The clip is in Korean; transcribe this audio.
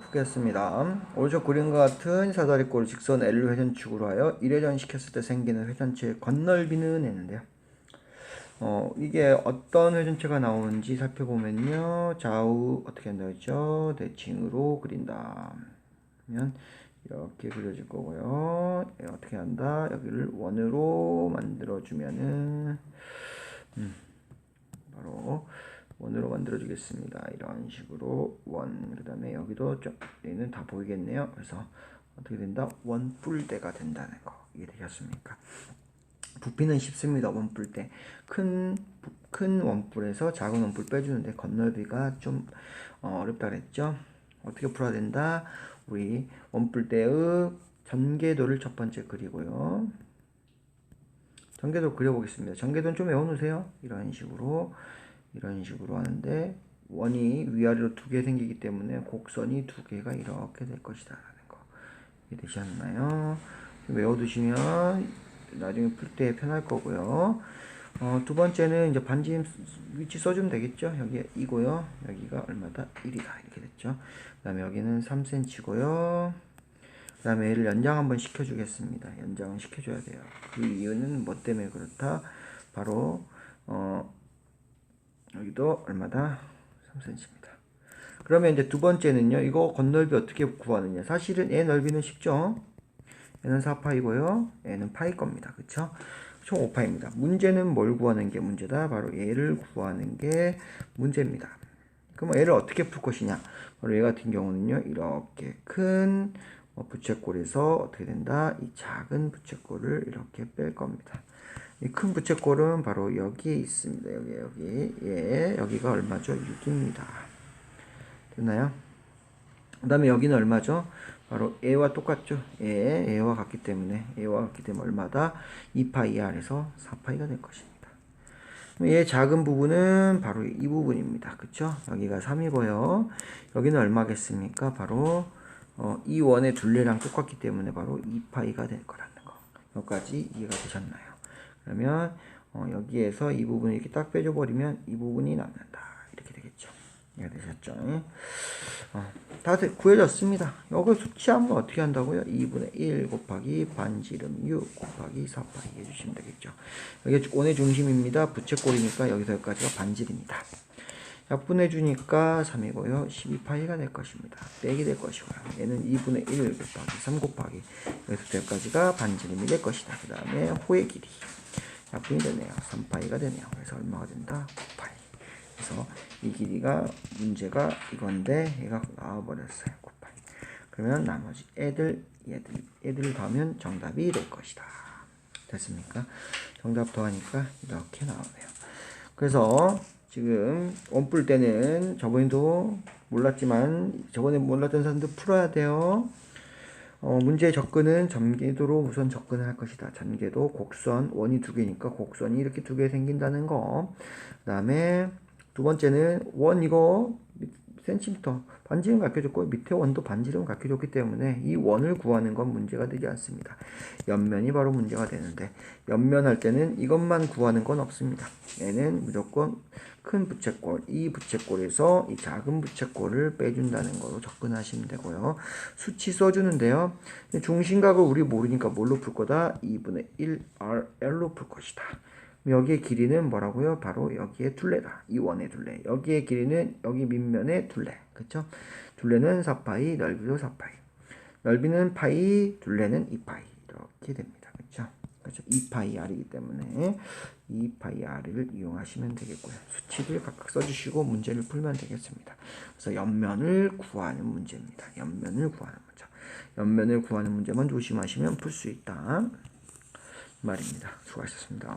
푸겠습니다. 오른쪽 그림과 같은 사다리꼴 직선 L 회전축으로 하여 1회전 시켰을 때 생기는 회전체의 건널비는 했는데요. 어, 이게 어떤 회전체가 나오는지 살펴보면요. 좌우 어떻게 한다 했죠? 대칭으로 그린다. 그러면 이렇게 그려질 거고요. 예, 어떻게 한다? 여기를 원으로 만들어주면은 음, 바로 원으로 만들어 주겠습니다. 이런 식으로 원, 그 다음에 여기도 좀, 얘는 다 보이겠네요. 그래서 어떻게 된다? 원뿔대가 된다는 거. 이해되셨습니까? 부피는 쉽습니다. 원뿔대. 큰, 부- 큰 원뿔에서 작은 원뿔 빼주는데 건널비가 좀 어, 어렵다 그랬죠? 어떻게 풀어야 된다? 우리 원뿔대의 전개도를 첫 번째 그리고요. 전개도 그려보겠습니다. 전개도는 좀 외워놓으세요. 이런 식으로 이런 식으로 하는데 원이 위아래로 두 개 생기기 때문에 곡선이 두 개가 이렇게 될 것이다 라는 거 이해되셨나요? 외워두시면 나중에 풀 때 편할 거고요. 어, 두 번째는 이제 반지 위치 써주면 되겠죠. 여기 이고요. 여기가 얼마다? 1이다 이렇게 됐죠. 그 다음에 여기는 3cm고요. 그 다음에 얘를 연장 한번 시켜주겠습니다. 연장을 시켜줘야 돼요. 그 이유는 뭐 때문에 그렇다? 바로 어, 여기도 얼마다? 3cm입니다. 그러면 이제 두 번째는요. 이거 건널비 어떻게 구하느냐. 사실은 얘 넓이는 쉽죠. 얘는 4파이고요. 얘는 파이 겁니다. 그쵸? 총 5파입니다. 문제는 뭘 구하는 게 문제다? 바로 얘를 구하는 게 문제입니다. 그럼 얘를 어떻게 풀 것이냐? 바로 얘 같은 경우는요. 이렇게 큰 어, 부채꼴에서 어떻게 된다? 이 작은 부채꼴을 이렇게 뺄 겁니다. 이큰 부채꼴은 바로 여기에 있습니다. 여기 여기 예 여기가 얼마죠? 6입니다. 됐나요? 그 다음에 여기는 얼마죠? 바로 a와 똑같죠? 예, a와 같기 때문에 a와 같기 때문에 얼마다? 2파이 r에서 4파이가 될 것입니다. 얘 작은 부분은 바로 이 부분입니다. 그쵸? 여기가 3이고요. 여기는 얼마겠습니까? 바로 어, 이 원의 둘레랑 똑같기 때문에 바로 2파이가 될 거라는 거. 여기까지 이해가 되셨나요? 그러면 어, 여기에서 이 부분을 이렇게 딱 빼줘 버리면 이 부분이 남는다. 이렇게 되겠죠. 이해가 되셨죠? 어, 다 되- 구해졌습니다. 여기 수치하면 어떻게 한다고요? 2분의 1 곱하기 반지름 6 곱하기 4파이 해주시면 되겠죠. 여기 원의 중심입니다. 부채꼴이니까 여기서 여기까지가 반지름입니다. 약분해주니까 3이고요. 12파이가 될 것입니다. 빼기 될 것이고요. 얘는 2분의 1 곱하기 3 곱하기 여기서 여기까지가 반지름이 될 것이다. 그 다음에 호의 길이 약분이 되네요. 3파이가 되네요. 그래서 얼마가 된다? 9파이. 그래서 이 길이가 문제가 이건데 얘가 나와버렸어요. 9파이. 그러면 나머지 애들 얘들 애들을 더하면 정답이 될 것이다. 됐습니까? 정답 더하니까 이렇게 나오네요. 그래서 지금 원뿔 때는 저번에도 몰랐지만 저번에 몰랐던 사람들 풀어야 돼요. 어, 문제 접근은 전개도로 우선 접근을 할 것이다. 전개도 곡선 원이 두 개니까 곡선이 이렇게 두 개 생긴다는 거. 그다음에 두 번째는 원 이거 센티미터 반지름 가르쳐줬고 밑에 원도 반지름 가르쳐줬기 때문에 이 원을 구하는 건 문제가 되지 않습니다. 옆면이 바로 문제가 되는데 옆면 할 때는 이것만 구하는 건 없습니다. 얘는 무조건 큰 부채꼴 이 부채꼴에서 이 작은 부채꼴을 빼준다는 거로 접근하시면 되고요. 수치 써주는데요. 중심각을 우리 모르니까 뭘로 풀 거다? 2분의 1 RL로 풀 것이다. 여기의 길이는 뭐라고요? 바로 여기에 둘레다. 이 원의 둘레. 여기의 길이는 여기 밑면의 둘레. 그쵸? 둘레는 4파이, 넓이도 4파이. 넓이는 파이, 둘레는 2파이. 이렇게 됩니다. 그쵸? 그쵸? 2파이 R이기 때문에 2파이 R을 이용하시면 되겠고요. 수치를 각각 써주시고 문제를 풀면 되겠습니다. 그래서 옆면을 구하는 문제입니다. 옆면을 구하는 문제. 옆면을 구하는 문제만 조심하시면 풀 수 있다. 말입니다. 수고하셨습니다.